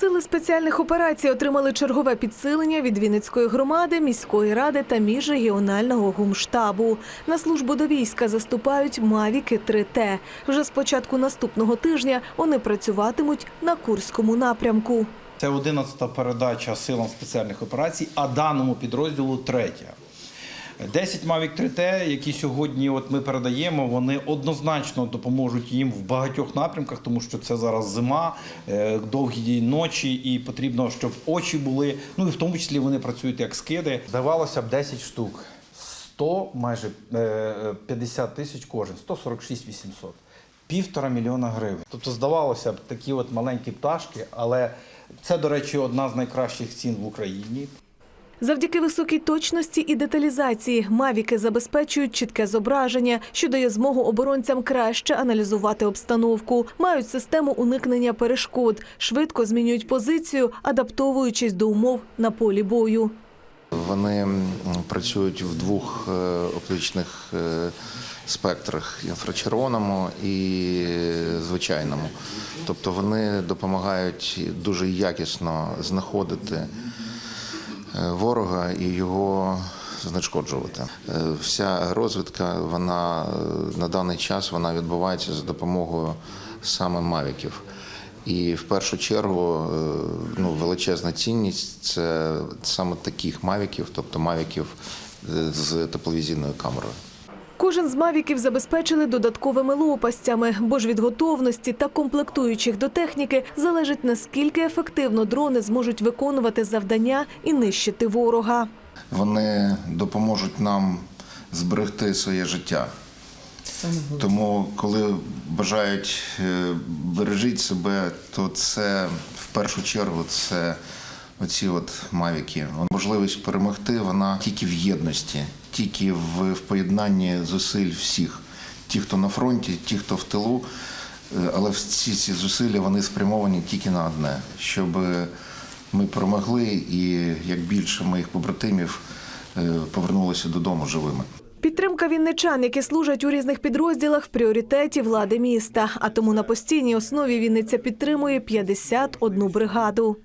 Сили спеціальних операцій отримали чергове підсилення від Вінницької громади, міської ради та міжрегіонального гумштабу. На службу до війська заступають Мавіки 3Т. Вже з початку наступного тижня вони працюватимуть на Курському напрямку. Це 11-та передача силам спеціальних операцій, а даному підрозділу третя. 10 Mavic 3T, які сьогодні от ми передаємо, вони однозначно допоможуть їм в багатьох напрямках, тому що це зараз зима, е, довгі ночі, і потрібно, щоб очі були. Ну і в тому числі вони працюють як скиди. Здавалося б, 10 штук, 100, майже е, 50 тисяч кожен, 146 800. Півтора мільйона гривень. Тобто, здавалося б, такі от маленькі пташки, але це, до речі, одна з найкращих цін в Україні. Завдяки високій точності і деталізації мавіки забезпечують чітке зображення, що дає змогу оборонцям краще аналізувати обстановку. Мають систему уникнення перешкод, швидко змінюють позицію, адаптовуючись до умов на полі бою. Вони працюють в двох е, оптичних е, спектрах інфрачервоному і звичайному. Тобто вони допомагають дуже якісно знаходити ворога і його знешкоджувати. Е, Вся розвідка вона е, на даний час вона відбувається за допомогою саме мавіків. І в першу чергу е, ну, величезна цінність це саме таких мавіків, тобто мавіків е, з тепловізійною камерою. Кожен з мавіків забезпечили додатковими лопастями, бо ж від готовності та комплектуючих до техніки залежить наскільки ефективно дрони зможуть виконувати завдання і нищити ворога. Вони допоможуть нам зберегти своє життя. Тому, коли бажають е, бережіть себе, то це в першу чергу це оці от мавіки. Можливість перемогти вона тільки в єдності, тільки в, в поєднанні зусиль всіх. Ті, хто на фронті, ті, хто в тилу. Е, Але всі ці зусилля вони спрямовані тільки на одне, щоб ми перемогли і як більше моїх побратимів е, повернулося додому живими. Підтримка вінничан, які служать у різних підрозділах, в пріоритеті влади міста. А тому на постійній основі Вінниця підтримує 51 бригаду.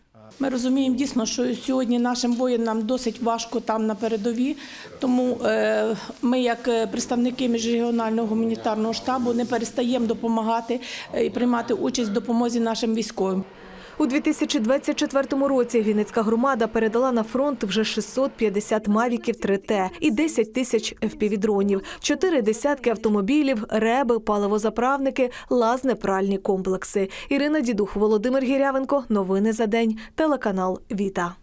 Ми розуміємо дійсно, що сьогодні нашим воїнам досить важко там на передові. Тому е, ми, як е, представники міжрегіонального гуманітарного штабу, не перестаємо допомагати е, і приймати участь в допомозі нашим військовим. У 2024 році Вінницька громада передала на фронт вже 650 мавіків 3Т і 10 тисяч FPV-дронів, чотири десятки автомобілів, реби, паливозаправники, лазне-пральні комплекси. Ірина Дідух, Володимир Гірявенко. Новини за день. Телеканал Віта.